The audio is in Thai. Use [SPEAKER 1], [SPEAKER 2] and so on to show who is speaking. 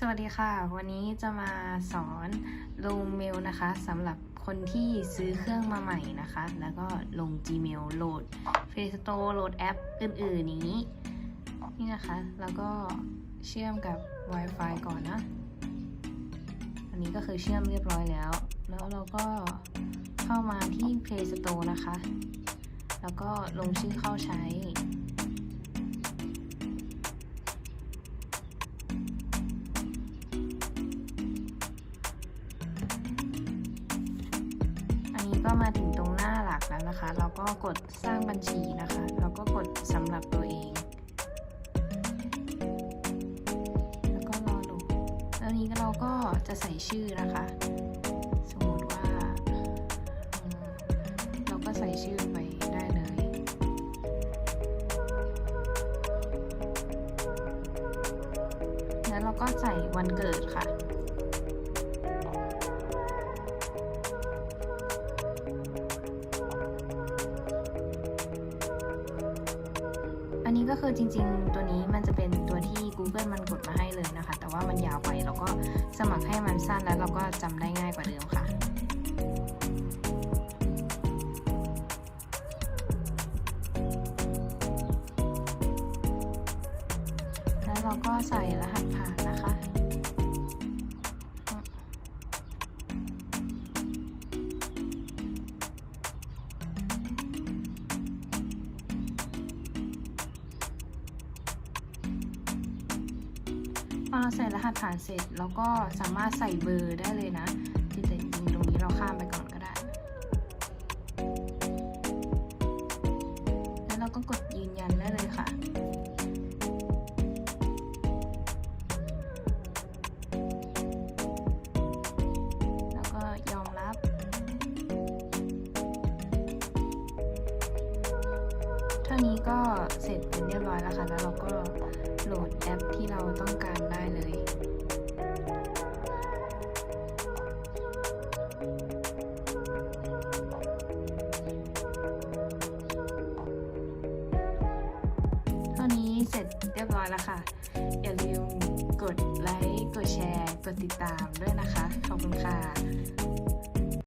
[SPEAKER 1] สวัสดีค่ะ วันนี้จะมาสอนลงเมลนะคะสำหรับคนที่ซื้อเครื่องมาใหม่นะคะ แล้วก็ลง Gmail โหลด Play Store โหลดแอปอื่น ๆ นี้นี่นะคะ แล้วก็เชื่อมกับ Wi-Fi ก่อนนะ อันนี้ก็คือเชื่อมเรียบร้อยแล้ว แล้วเราก็เข้ามาที่ Play Store นะคะ แล้วก็ลงชื่อเข้าใช้ นี้ก็มาถึงตรงหน้าหลักแล้วนะคะ เราก็กดสร้างบัญชีนะคะ แล้วก็กดสำหรับตัวเองแล้วก็รอโหลดแล้วนี้เราก็จะใส่ชื่อนะคะ สมมติว่า เราก็ใส่ชื่อไปได้เลยแล้วเราก็ใส่วันเกิดค่ะ ก็คือจริง ๆ ตัวนี้มันจะเป็นตัวที่ Google มันกดมาให้เลยนะคะ แต่ว่ามันยาวไปเราก็สมัครให้มันสั้นแล้วเราก็จำได้ง่ายกว่าเดิมค่ะแล้วเราก็ใส่รหัสผ่านนะคะ พอเราใส่รหัสผ่านเสร็จเราก็สามารถใส่เบอร์ได้เลยนะที่แต่จริงตรงนี้เราข้ามไปก่อนก็ได้ แล้วเราก็กดยืนยันได้เลยค่ะแล้วก็ยอมรับเท่านี้ก็เสร็จเป็นเรียบร้อยแล้วค่ะ แล้วเราก็ โหลดแอปที่เราต้องการได้เลยเท่านี้เสร็จเรียบร้อยแล้วค่ะ อย่าลืมกดไลค์ กดแชร์ กดติดตามด้วยนะคะ ขอบคุณค่ะ